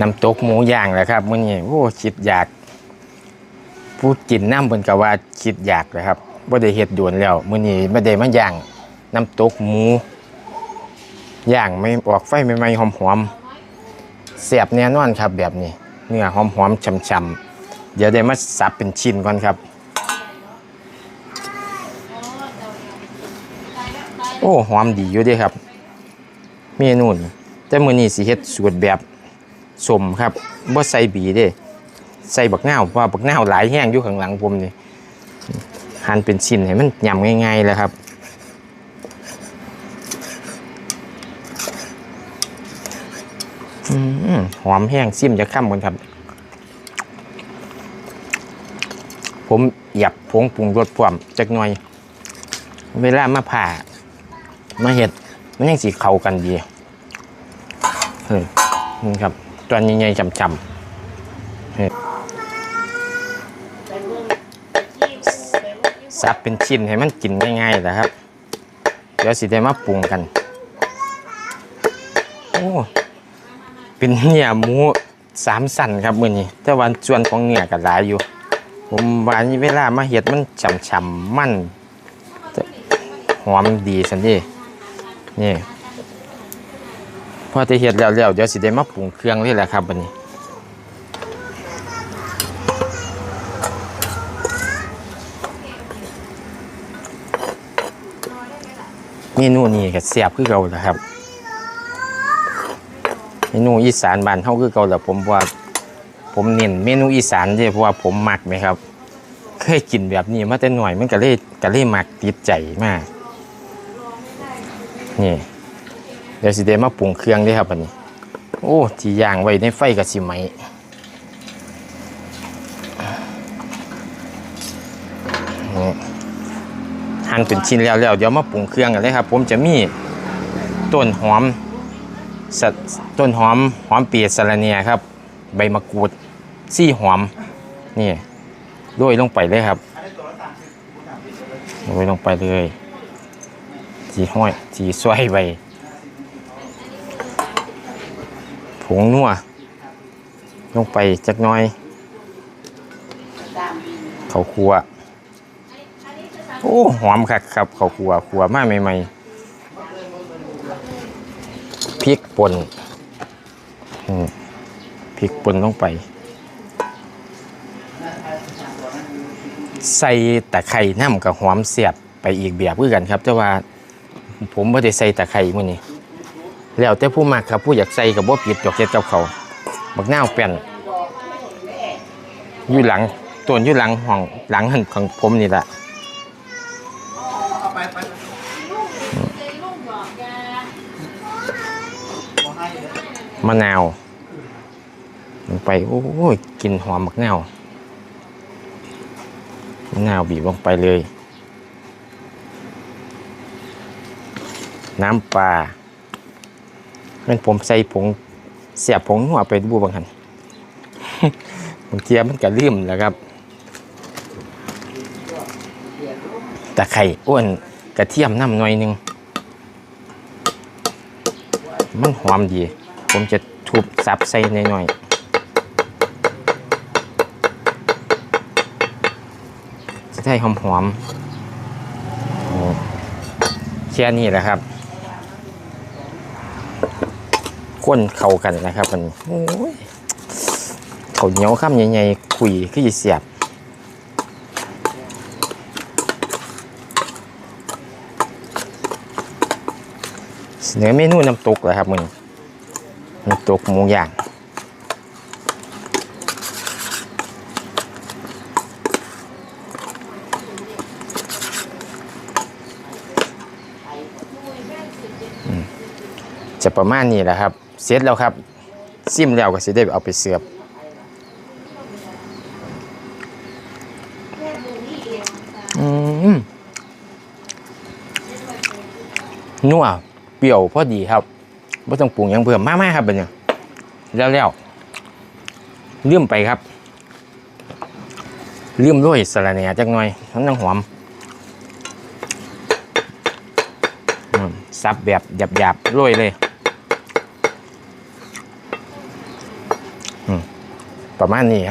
น้ำตกหมูย่างแหละครับมื้อนี้โอ้คิดอยาก ผู้กินน้ำเพิ่นก็ว่าคิดอยากเลยครับบ่ได้เฮ็ดด่วนแล้วมื้อนี้บ่ได้มาย่างน้ำตกหมูย่างไม่ออกไฟใหม่ๆหอมๆแซ่บแน่นอนครับแบบนี้ เนื้อหอมๆช่ำๆเดี๋ยวได้มาสับเป็นชิ้นก่อนครับ โอ้หอมดีอยู่ด้ครับ เมนูนี่แต่มื้อนี้สิเฮ็ดสูตรแบบ สมครับบ่ใส่บีเด้ใส่บักนาเพราะว่าบักนาวหลายแห้งอยู่ข้างหลังผมนี่หั่นเป็นชิ้นให้มันยำง่ายๆเลยครับอืมหอมแห้งซิมจะข้ามกันครับ ผมหยับผงปรุงรสพร้อมจักหน่อย เวลามาผ่า มาเห็ด มันยังสีเข้ากันดีเฮ้ยนี่ครับ ตัวใหญ่ๆจำๆสับเป็นชิ้นให้มันกินง่ายๆนะครับ เดี๋ยวสิได้มาปรุงกัน โอ้ เป็นเนื้อหมูสามสันครับมือนี้ แต่วันส่วนของเนื้อก็หลายอยู่ ผมว่านี่เวลามาเห็ดมันฉ่ำๆมันหอมดีสันเดีนี่ พอจะเห็ดแล้วๆเดี๋ยวสิได้มาปรุงเครื่องเลยแหละครับวันนี้เมนูนี้ก็แซ่บคือเก่าแหละครับเมนูอีสานบ้านเฮาคือเก่าแหละผมว่าผมเน้นเมนูอีสานเด้เพราะว่าผมมักไหมครับ เคยกินแบบนี้มาแต่หน่อยมันก็เลยก็เลยมักติดใจมากนี่ เดี๋ยวสิเดมาปรุงเครื่องด้ครับอันนี้ โอ้ที่ย่างไว้ในไฟกับสิไหมนี่หั่นเป็นชิ้นแล้วแล้วเดี๋ยวมาปรุงเครื่องกันเลยครับ ผมจะมีต้นหอมสต้นหอมหอมเปียสะรเนียครับ ใบมะกรูดซี่หอมนี่โรยลงไปเลยครับโรยลงไปเลยจีห้อยจีซอยใบผ งนัวลงไปจักหน้อยเขาคัวโอ้หอมคักครับเขาคัวคัวมากใหม่ๆพริกป่นพริกป่นลงไป ใส่ตะไคร่น้ำกับหอมเสียบไปอีกแบบคือกันครับแต่ว่าผมไม่ได้ใส่ตะไคร่มื้อนี้ แล้วแต่ผู้มักครับผู้อยากใส่กับบ่ผิดดอกเจ็ดกับเขาบักนาวแป้นอยู่หลังต้นอยู่หลังห้องหลังหันของผมนี่แหละมะนาวลงไปโอ้ยกินหอมมักนาวมะนาวบีบลงไปเลย น้ำปลา เป็นผมใส่ผงเสียบผงหัวไปบูบางหันบางเทียมันก็ลืมแล้วครับตะไคร่อ้วนกระเทียมน้ำหน่อยหนึง มันหอมดี ผมจะทุบซับใส่หน่อยๆจะได้หอมหอมๆแค่นี้แหละครับ ข้นเข้ากันนะครับมันโอ้ยเขาเหนียวข้ามใหญ่ๆคุยคือสิเสียบเสนอเมนูน้ำตกเลยครับมึงน้ำตกหมูย่างจะประมาณนี้แหละครับ เสร็จแล้วครับซิมแล้วก็สิได้เอาไปเสิร์ฟอืมนัวเปรี้ยวพอดีครับไม่ต้องปรุงยังเพิ่มมากๆครับเป็นยังแล้วแล้วเลื่อมไปครับเลื่อมด้วยสะระแหน่จักหน่อยมันต้องหอมซับแบบหยาบๆโรยเลย อืม ประมาณนี้ครับ